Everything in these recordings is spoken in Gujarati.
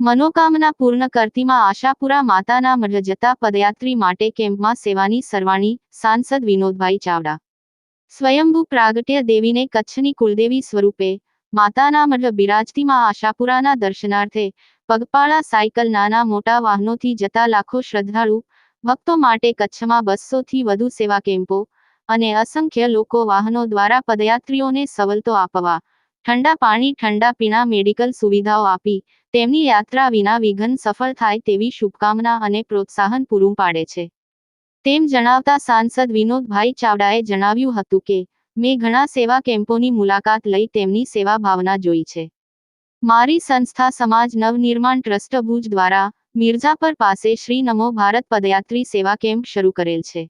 મનોકામના પૂર્ણ કરતીમાં આશાપુરા માતાના મઢ જતા પદયાત્રી માટે કેમ્પમાં સેવાની સરવાણી સાંસદ વિનોદભાઈ ચાવડા. સ્વયંભૂ પ્રાગટ્ય દેવીને કચ્છની કુલદેવી સ્વરૂપે માતાના મઢ બિરાજતીમાં આશાપુરાના દર્શનાર્થે પગપાળા સાયકલ નાના મોટા વાહનોથી જતા લાખો શ્રદ્ધાળુ ભક્તો માટે કચ્છમાં બસોથી વધુ સેવા કેમ્પો અને અસંખ્ય લોકો વાહનો દ્વારા પદયાત્રીઓને સવલતો આપવા, ઠંડા પાણી, ઠંડા પીણા, મેડિકલ સુવિધાઓ આપી, તેમની યાત્રા વિના વિઘન સફળ થાય તેવી શુભકામના અને પ્રોત્સાહન પૂરું પાડે છે. તેમ જણાવતા સાંસદ વિનોદભાઈ ચાવડાએ જણાવ્યું હતું કે, મેં ઘણા સેવા કેમ્પોની મુલાકાત લઈ તેમની સેવા ભાવના જોઈ છે. મારી સંસ્થા સમાજ નવનિર્માણ ટ્રસ્ટ ભુજ દ્વારા મિર્ઝાપર પાસે શ્રી નમો ભારત પદયાત્રી સેવા કેમ્પ શરૂ કરેલ છે.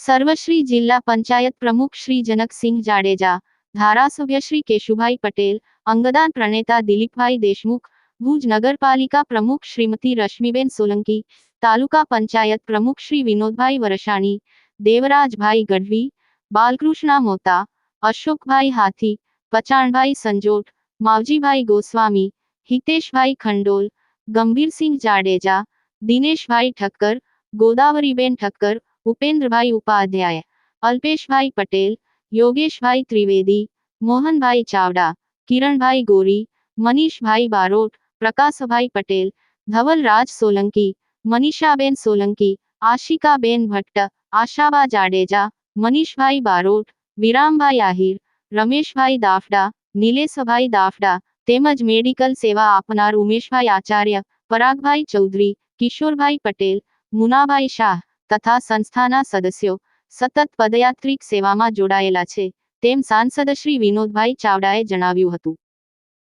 સર્વશ્રી જિલ્લા પંચાયત પ્રમુખ શ્રી જનકસિંહ જાડેજા, ધારાસભ્ય શ્રી કેશુભાઈ પટેલ, અંગદાન પ્રણેતા દિલીપભાઈ દેશમુખ, ભુજ નગરપાલિકા પ્રમુખ શ્રીમતી રશ્મિબેન સોલંકી, તાલુકા પંચાયત પ્રમુખ શ્રી વિનોદભાઈ વરસાણી, દેવરાજભાઈ ગઢવી, બાલકૃષ્ણા મોતા, અશોકભાઈ હાથી, પચાણભાઈ સંજોટ માવજીભાઈ ગોસ્વામી હિતેશભાઈ ખંડોલ ગંભીરસિંહ જાડેજા દિનેશભાઈ ઠક્કર ગોદાવરીબેન ઠક્કર ઉપેન્દ્રભાઈ ઉપાધ્યાય અલ્પેશભાઈ પટેલ યોગેશભાઈ ત્રિવેદી મોહનભાઈ ચાવડા કિરણભાઈ ગોરી મનીષભાઈ બારોટ પ્રકાશભાઈ પટેલ ધવલરાજ સોલંકી મનીષાબેન સોલંકી આશિકાબેન ભટ્ટ આશાબા જાડેજા મનીષભાઈ બારોટ વિરામભાઈ આહિર રમેશભાઈ દાફડા નિલેશભાઈ દાફડા તેમજ મેડિકલ સેવા આપનાર ઉમેશભાઈ આચાર્ય, પરાગભાઈ ચૌધરી, કિશોરભાઈ પટેલ, મુનાભાઈ શાહ તથા સંસ્થાના સદસ્યો સતત પદયાત્રિક સેવામાં જોડાયેલા છે. તેમ સાંસદ શ્રી વિનોદભાઈ ચાવડાએ જણાવ્યું હતું.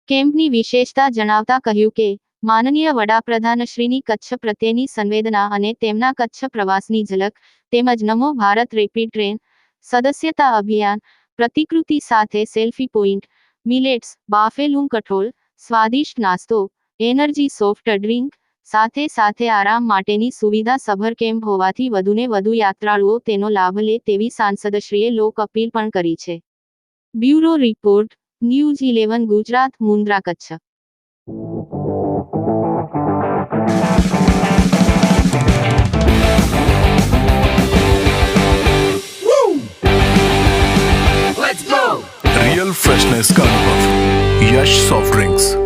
કેમ્પની વિશેષતા જણાવતા કહ્યું કે, માનનીય વડાપ્રધાનશ્રીની કચ્છ પ્રત્યેની સંવેદના અને તેમના કચ્છ પ્રવાસની ઝલક તેમજ નમો ભારત રેપિડ ટ્રેન સદસ્યતા અભિયાન પ્રતિકૃતિ સાથે સેલ્ફી પોઈન્ટ મિલેટ્સ બાફેલું કઠોળ, સ્વાદિષ્ટ નાસ્તો, એનર્જી સોફ્ટ ડ્રિંક, સાથે સાથે આરામ માટેની સુવિધા સભર કેમ્પ હોવાથી વધુને વધુ યાત્રાળુઓ તેનો લાભ લે તેવી સાંસદશ્રીએ લોક અપીલ પણ કરી છે. Bureau report, news eleven, Gujarat, Mundra Kutch. Dennis Yash Soft Drinks.